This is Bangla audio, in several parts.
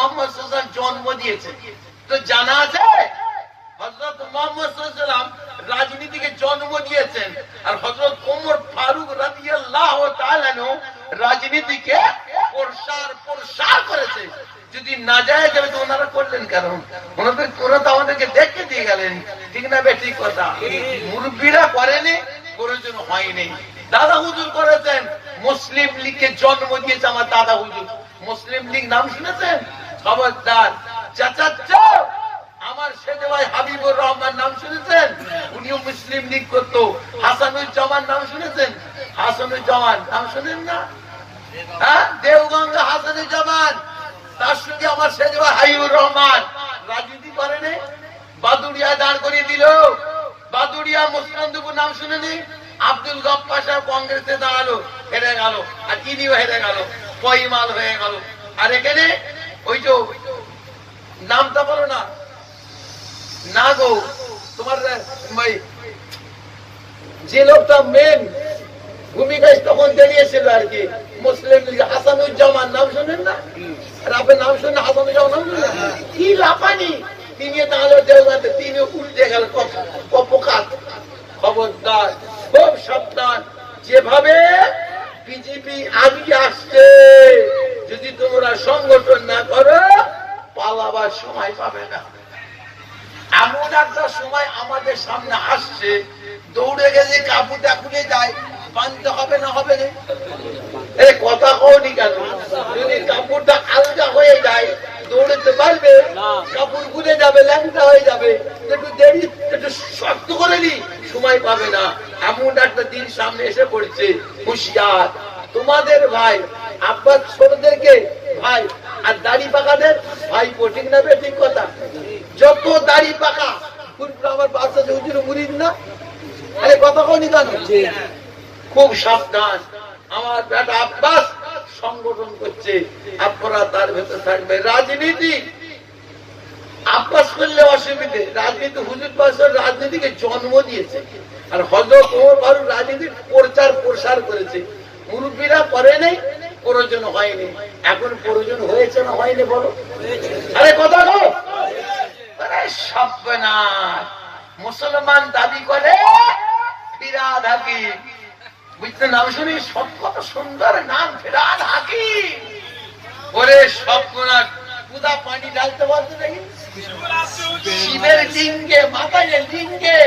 মোহাম্মদ জন্ম দিয়েছে তো জানা আছে হজরত মোহাম্মদ রাজনীতিকে জন্ম দিয়েছেন আর হজরত ওমর ফারুক রাদিয়াল্লাহ তাআলা রাজনীতিকে করেছে যদি না যায় যাবে তো ওনারা করলেন কেন? ওনাদের ওরা তো আমাদেরকে দেখে দিয়ে গেলেন। ঠিক না বে, ঠিক কথা। মুরব্বীরা করেনি প্রয়োজন হয়নি। দাদা হুজুর করেছেন, মুসলিম লীগকে জন্ম দিয়েছে আমার দাদা হুজুর। মুসলিম লীগ নাম শুনেছেন? খবরদার চাচা আমার সেজে ভাই হাবিবুর রহমান নাম শুনেছেন? উনিও মুসলিম লীগ করতো। হাসানুজ্জামান নাম শুনেছেন? হাসানুজ্জামান নাম শুনেন না? হ্যাঁ? তার সঙ্গে আমার রহমান। রাজনীতি করেনি বাদুড়িয়া দাঁড় করিয়ে দিল। বাদুড়িয়া নাম শুনেনি আব্দুল গপ্পা কংগ্রেসে দাঁড়াল, হেরে গেল। আর ইনিও হেরে গেল। পয়মাল হয়ে গেল। আর এখানে ওই যে নামটা বলো না। না গো তোমার যে লোকটা মেন ভূমিকায় তখন দাঁড়িয়েছিল আর কি মুসলিম লীগ হাসানুজ্জামান নাম শোনেন না? আর আপনার নাম শুনে হাসানুজ্জামান নাম শুনেন কি লাফানি? তিনি তাহলে দেওগাতে তিনি উল্টে গেল কপকাত খবরদার খুব সাবধান। যেভাবে সামনে আসছে দৌড়ে গেলে কাপড়টা খুলে যায় বানতে হবে না হবে না এই কথা কওনি কেন? যদি কাপড়টা আলগা হয়ে যায় দৌড়তে পারবে কাপড় খুলে যাবে ল্যাংটা হয়ে যাবে। একটু দেরি একটু শক্ত করে নি সময় পাবে না। এমন একটা দিন সামনে এসে পড়ছে। হুশিয়ার। তোমাদের ভাই আব্বাস ছোটদেরকে ভাই আর দাড়ি পাকাদের ভাই ঠিক না ঠিক কথা? যত দাড়ি পাকা আমার বাচ্চা হুজুর মুরিদ না? আরে কথা কওনি কেন? খুব সাবধান। আমার বেটা আব্বাস সংগঠন করছে। আপনারা তার ভেতর থাকবে। রাজনীতি। আব্বাস করলে অসুবিধে। রাজনীতি হুজুর রাজনীতিকে জন্ম দিয়েছে। আর ওমর ফারুক রাজনীতির প্রচার প্রসার করেছে। মুরব্বীরা করে নেই প্রয়োজন হয়নি। এখন প্রয়োজন হয়েছে না হয়নি বলো? আরে কথা গো মুসলমান দাবি করে বুঝতে নাম শুনি, সব কত সুন্দর নাম ওরে পানি বলতে দেখি শিবের লিঙ্গে মাথায় লিঙ্গে,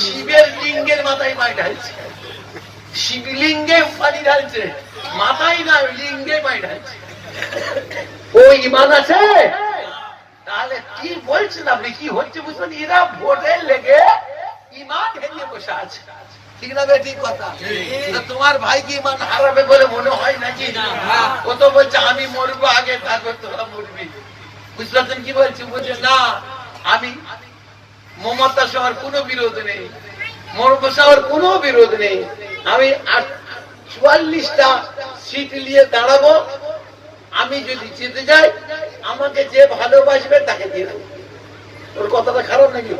শিবের লিঙ্গের মাথায় পানি ঢালছে। শিবলিঙ্গে পানি ঢালছে, মাথায় না, লিঙ্গে পানি ঢালছে। ও ইমান আছে? তাহলে কি বলছেন আপনি কি হচ্ছে বুঝলেন এরা ভোটে লেগে ইমান হেরিয়ে বসে আছে। ঠিক না ঠিক কথা? তোমার ভাই কি ইমান হারাবে বলে মনে হয় নাকি? ও তো বলছে আমি মরবো আগে তারপর তোরা মরবি। বুঝতে কি বলছি? বলছে না আমি মমতা কোনো বিরোধ নেই। মমতা কোনো বিরোধ নেই। আমি চুয়াল্লিশটা সিট নিয়ে দাঁড়াবো। আমি যদি জিতে যাই আমাকে যে ভালোবাসবে তাকে দিয়ে দেবো। ওর কথাটা খারাপ নাকি?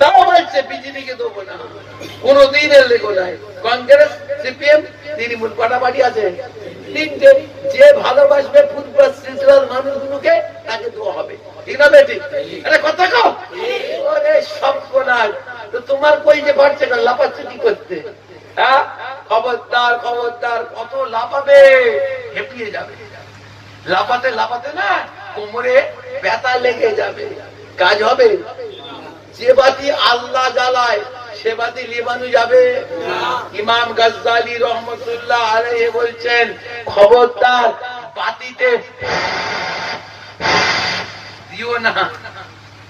তাও বলছে বিজেপিকে দেবো না। কোনদিনের লেগো নাই। কংগ্রেস সিপিএম তৃণমূল কটা পার্টি আছে। তিনটে যে ভালোবাসবে ফুটবল শৃঙ্খলার মানুষগুলোকে তাকে দেওয়া হবে। ঠিক না বেটি? কথা ওরে তো তোমার কই যে পারছে না লাফাচ্ছে কি করতে? হ্যাঁ? খবরদার খবরদার কত লাফাবে? হেপিয়ে যাবে। লাফাতে লাফাতে না কোমরে ব্যথা লেগে যাবে। কাজ হবে। যে বাতি আল্লাহ জ্বালায়, সে বাতি লিবানু যাবে। ইমাম গাজ্জালি রহমতুল্লাহ আলাইহি বলছেন, খবরদার বাতিতে দিও না।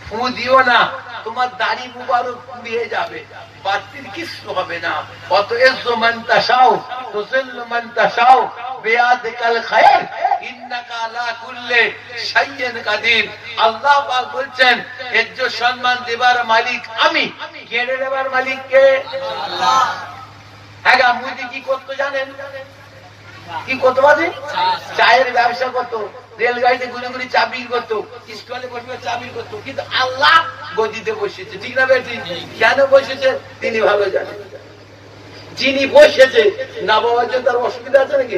ফু দিও না। তোমার দাড়ি মুবারক পুড়িয়ে যাবে। বাতির কিছু হবে না। অত এসো মান তাসাও তুসিল্লু মান তাসাও বেয়াদিকাল খায়র ইন্নাকা আল্লাহ বলছেন সম্মান দেবার মালিক আমি। কেড়ে দেবার মালিক কে? হ্যাঁ মুদি কি জানেন? কি চায়ের ব্যবসা করতো, রেলগাড়িতে ঘুরে ঘুরে চাবি করতো, স্টলে বসে চাবি করতো, কিন্তু আল্লাহ গদিতে বসেছে। ঠিক না বেটি? কেন বসেছে? তিনি ভালো জানেন। যিনি বসেছে, না বাবার জন্য তার অসুবিধা আছে নাকি?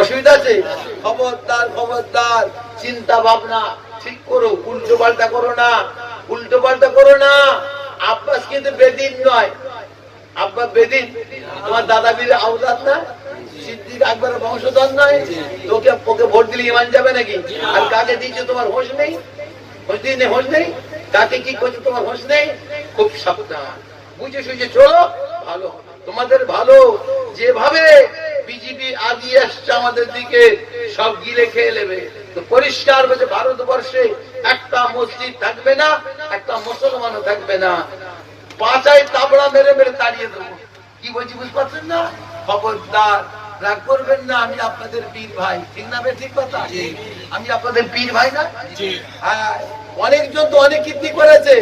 অসুবিধা আছে? খবরদার খবরদার, চিন্তা ভাবনা, ঠিক করো, উল্টো পাল্টা করো না, উল্টো পাল্টা করো না। আব্বাস কিন্তু বেদিন নয়। আব্বাস বেদিন? তোমার দাদা বীর আওলাদ না? সিদ্দিক আকবরের বংশধর নয়? তোকে, ওকে ভোট দিলে ইমান যাবে নাকি? আর কাকে দিয়েছে তোমার হোশ নেই? হোশ দিই নেই, হোশ নেই? কাকে কি করছে তোমার হোশ নেই? খুব সাবধান। বুঝে সুঝে চলো, ভালো তোমাদের ভালো, যেভাবে বিজেপি আগিয়ে আসছে আমাদের দিকে সব গিলে খেয়ে নেবে। তো পরিষ্কার বলছে ভারতবর্ষে একটা মসজিদ থাকবে না একটা মুসলমানও থাকবে না। পাঁচায় তাবড়া মেরে মেরে তাড়িয়ে দেবো। কি বলছি বুঝতে পারছেন না? খবরদার রাগ করবেন না আমি আপনাদের পীর ভাই। ঠিক না ঠিক কথা? আমি আপনাদের পীর ভাই না? হ্যাঁ অনেকজন তো অনেক কীর্তি করেছে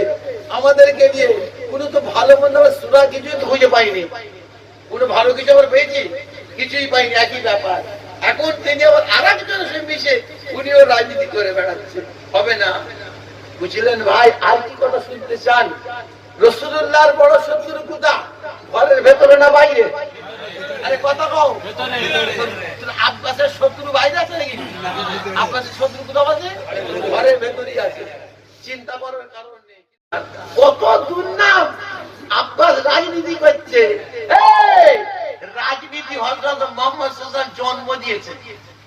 আমাদেরকে নিয়ে। কোনো তো ভালো মন্দ সুরা কিছুই তো খুঁজে পাইনি। কোনো ভালো কিছু আবার পেয়েছি? কিছুই পাইনি একই ব্যাপার। এখন তিনি আবার আর একজনের সঙ্গে মিশে উনিও রাজনীতি করে বেড়াচ্ছে হবে না? বুঝলেন ভাই আর কি কথা শুনতে চান? রসুল্লাহর বড় শত্রু কোথা ঘরের ভেতরে না বাইরে? আরে কথা কও। তোর আব্বাসের শত্রু বাইরে আছে নাকি? আব্বাসের শত্রু কোথাও আছে? ঘরের ভেতরেই আছে। চিন্তা করার কারণ নেই। কত দুর্নাম আব্বাস রাজনীতি করছে। রাজনীতি হজরত মোহাম্মদ আলাইহি জন্ম দিয়েছে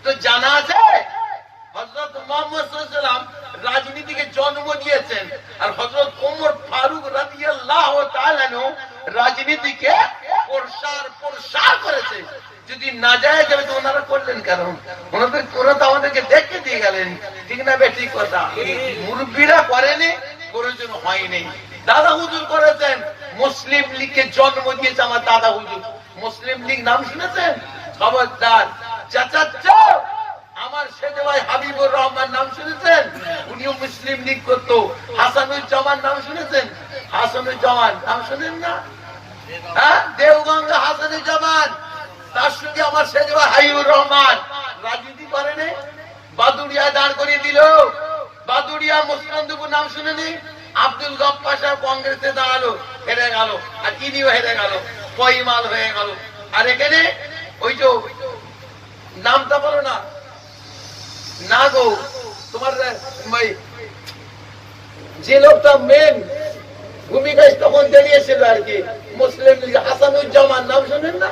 তো জানা আছে হজরত মোহাম্মদ সাল্লাম রাজনীতিকে জন্ম দিয়েছেন। আর হজরত ওমর ফারুক রাদিয়াল্লাহু তাআলা রাজনীতিকে প্রসার প্রসার করেছে যদি না যায় যাবে তো ওনারা করলেন কেন? ওনাদের ওরা তো আমাদেরকে দেখে দিয়ে গেলেন। ঠিক না বে, ঠিক কথা। মুরব্বীরা করেনি প্রয়োজন হয়নি। দাদা হুজুর করেছেন, মুসলিম লীগকে জন্ম দিয়েছে আমার দাদা হুজুর। নাম শুনেছেন? খবরদার, চাচাচ্চা! আমার সেজে ভাই হাবিবুর রহমান নাম শুনেছেন? উনিও মুসলিম লীগ করতো। হাসানুজ্জামান নাম শুনেছেন? হাসানুজ্জামান নাম শুনেন না? হ্যাঁ? দেওগঙ্গা হাসানুজ্জামান। তার সঙ্গে আমার সেজে ভাই হাবিবুর রহমান। রাজনীতি করেনি বাদুড়িয়া দাঁড় করিয়ে দিল। বাদুড়িয়া মুসলন্দপুর নাম শুনেনি আব্দুল গপ্পা সাহেব কংগ্রেসে দাঁড়াল, হেরে গেল। আর ইনিও হেরে গেল। কইমাল হয়ে গেল। আর এখানে ওই যে নামটা বলো না। না গো তোমার যে লোকটা মেন ভূমিকায় তখন দাঁড়িয়েছিল আর কি মুসলিম লীগ হাসানুজ্জামান নাম শোনেন না?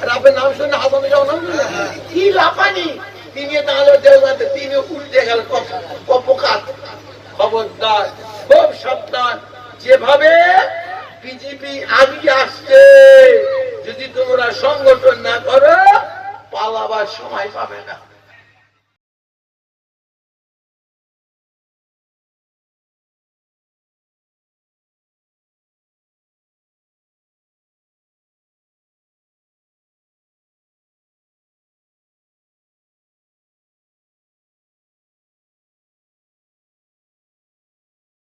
আর আপনার নাম শুনে হাসানুজ্জামান নাম শুনেন কি লাফানি? তিনি দাঁড়াল দেওয়াতে তিনি উল্টে গেল কপকাত। খবরদার খুব সাবধান। যেভাবে বিজেপি আগিয়ে আসছে। যদি তোমরা সংগঠন না করো পালাবার সময় পাবে না।